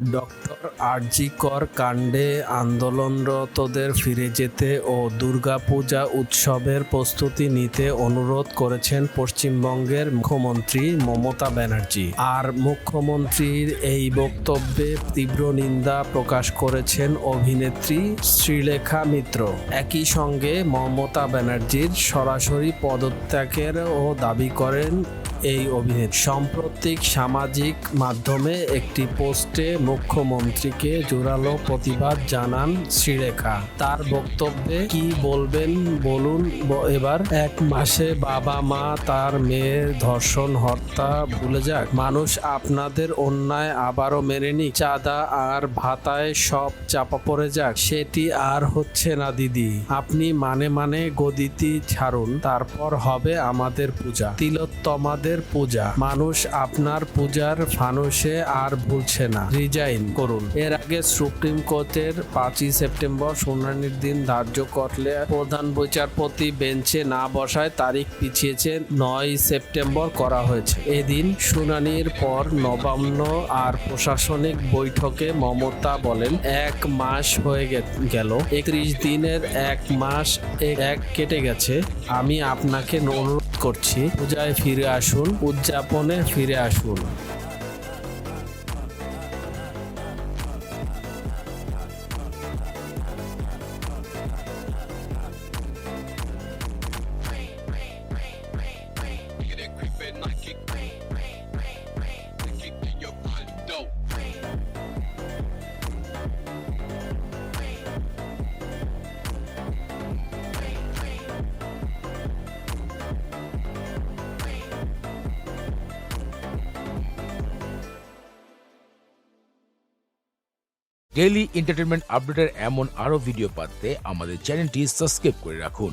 Doctor RG Kar কাণ্ডে আন্দোলনরতদের ফিরে যেতে ও দুর্গাপূজা উৎসবের প্রস্তুতি নিতে অনুরোধ করেছেন পশ্চিমবঙ্গের মুখ্যমন্ত্রী মমতা ব্যানার্জি। আর মুখ্যমন্ত্রীর এই বক্তব্যে তীব্র নিন্দা প্রকাশ করেছেন অভিনেত্রী শ্রীলেখা মিত্র। একই সঙ্গে মমতা ব্যানার্জির সরাসরি পদত্যাগেরও দাবি করেন এই অভিনেত্রী সাম্প্রতিক সামাজিক মাধ্যমে একটি পোস্টে মুখ্যমন্ত্রীকে জোরালো প্রতিবাদ জানান শ্রীরেখা। তার বক্তব্যে কি বলবেন বলুন এবার এক মাসে বাবা মা তার মেয়ের ধর্ষণ, হত্যা ভুলে যাক। মানুষ আপনাদের অন্যায় আবারও মেনে নিক। চাঁদা আর ভাতায় সব চাপা পড়ে যাক। সেটি আর হচ্ছে না, দিদি। আপনি মানে মানে গদিতি ছাড়ুন, তারপর হবে আমাদের পূজা। তিলোত্তমাদের পূজা। মানুষ আপনার পূজার ফানুসে আর ভুলছে না। রিজাইন করুন। এর আগে সুপ্রিম কোর্টের পাঁচই সেপ্টেম্বর শুনানির দিন ধার্য করলে প্রধান বিচারপতি বেঞ্চে না বসায় তারিখ পিছিয়েছে নয় সেপ্টেম্বর করা হয়েছে। এদিন শুনানির পর নবান্ন আর প্রশাসনিক বৈঠকে মমতা বলেন, এক মাস হয়ে গেল। একত্রিশ দিনের এক মাস এক কেটে গেছে। আমি আপনাকে অনুরোধ করছি, পূজায় ফিরে আসুন। উদযাপনে ফিরে আসুন। ডেইলি এন্টারটেনমেন্ট আপডেটের এমন আরও ভিডিও পাতে আমাদের চ্যানেলটি সাবস্ক্রাইব করে রাখুন।